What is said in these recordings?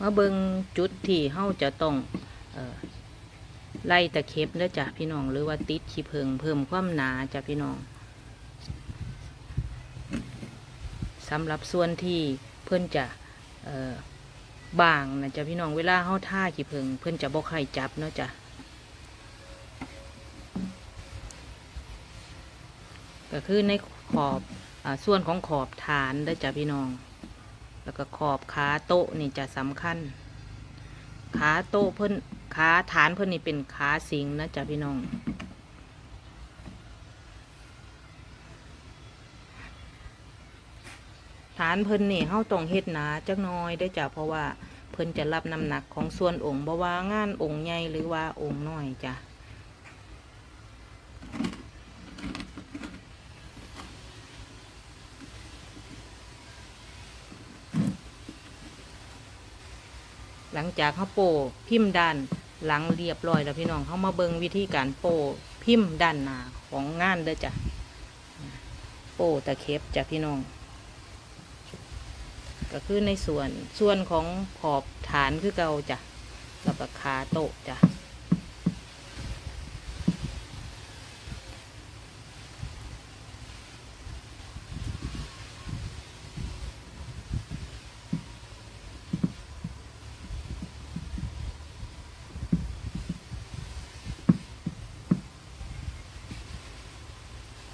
มาเบิงจุดที่เฮาจะต้องออไล่ตะเข็บเด้อจ้ะพี่น้องหรือว่าติดขี้เพิงเพิ่มความหนาจ้ะพี่น้องสำหรับส่วนที่เพื่อนจะบางนะจ้ะพี่น้องเวลาเฮาท่าขี้เพิงเพื่อนจะบ่ใครจับเนาะจ้ะก็คือในขอบอส่วนของขอบฐานเด้จ้ะพี่น้อง แล้วก็ขอบขาโต๊ะนี่จะสำคัญ ขาโต๊ะเพิ่นขาฐานเพิ่นนี่เป็นขาสิงนะจ๊ะพี่น้อง ฐานเพิ่นนี่เฮาต้องเฮ็ดหนาจักน้อยได้จ้ะเพราะว่าเพิ่นจะรับน้ำหนักของส่วนองค์บ่ว่างานองค์ใหญ่หรือว่าองค์น้อยจ้ะ หลังจากเขาโป้พิมพ์ด้านหลังเรียบร้อยแล้วพี่น้องเขามาเบิงวิธีการโป้พิมพ์ด้านหน้าของงานเด้อจ้ะโป้ตะเข็บจ้ะพี่น้อง ก็คือในส่วนส่วนของขอบฐานคือเก่าจ้ะแล้วก็ขาโต๊ะจ้ะ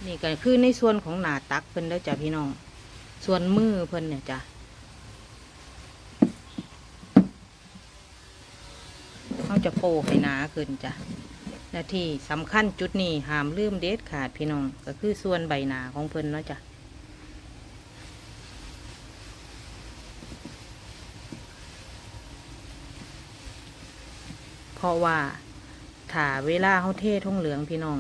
นี่ก็คือในส่วนของหนาตักเพิ่นเด้อจ้ะพี่น้อง ส่วนมือเพิ่นเนี่ยจ้ะเขาจะโปให้หนาขึ้นจ้ะและที่สำคัญจุดนี้ห้ามลืมเด็ดขาดพี่น้อง ก็คือส่วนใบหนาของเพิ่นเนาะจ้ะเพราะว่าถ้าเวลาเขาเททงเหลืองพี่น้อง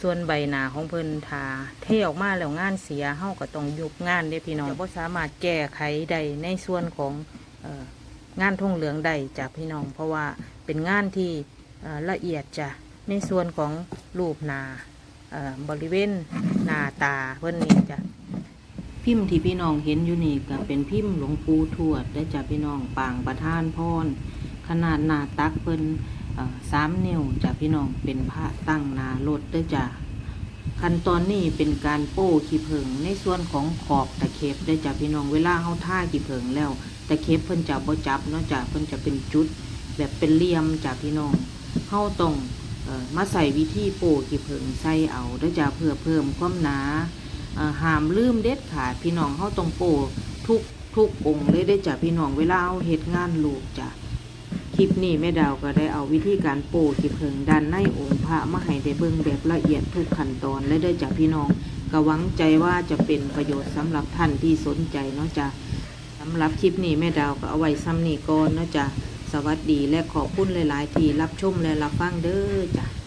ส่วนใบหนาของเพิ่นทาเทออกมาแล้วงานเสียเฮาก็ต้องยุบงานเด้พี่น้องบ่สามารถแก้ไขใดในส่วนของเอ่องานทงเหลืองใดจากพี่น้อง เพราะว่าเป็นงานที่เอ่อละเอียดจ้ะในส่วนของรูปหนาเอ่อบริเวณหน้าตาเพิ่นนี่จ้ะพิมพ์ที่พี่น้องเห็นอยู่นี่ก็เป็นพิมพ์หลวงปู่ทวดได้จ้ะพี่น้องปางประธานพรขนาดหน้าตักเพิ่น สามนิ้วจากพี่น้องเป็นพระตั้งนารถเด้วยจ้ะขั้นตอนนี้เป็นการโป้ขี้เพิงในส่วนของขอบตะเข็บได้จากพี่น้องเวลาเขาท่าขี้เพิงแล้วตะเข็บเพิ่นจะบ่จับเนาะจ้ะเพิ่นจะเป็นจุด แบบเป็นเหลี่ยมจากพี่น้องเฮาต้องออมาใส่วิธีโป้ขี้เพิงใส่เอาเด้จ้ะเพื่อเพิ่มความหนาห้ามลืมเด็ดขาดพี่น้องเฮาต้องโป้ทุกทุกองเลยได้จ้ะพี่น้องเวลาเอาเฮ็ดงานลูกจ้ะ ลิปนี้แม่ดาวก็ได้เอาวิธีการโป้ที่เพิงด้านในองค์พระมาให้ได้เบิ่งแบบละเอียดทุกขั้นตอนและได้จากพี่น้องก็หวังใจว่าจะเป็นประโยชน์สำหรับท่านที่สนใจเนาะจ้ะสำหรับคลิปนี้แม่ดาวก็เอาไว้ซ้ำนี่ก่อนเนาะจ้ะสวัสดีและขอบคุณหลาย ๆ ที่รับชมและรับฟังเด้อจ้ะ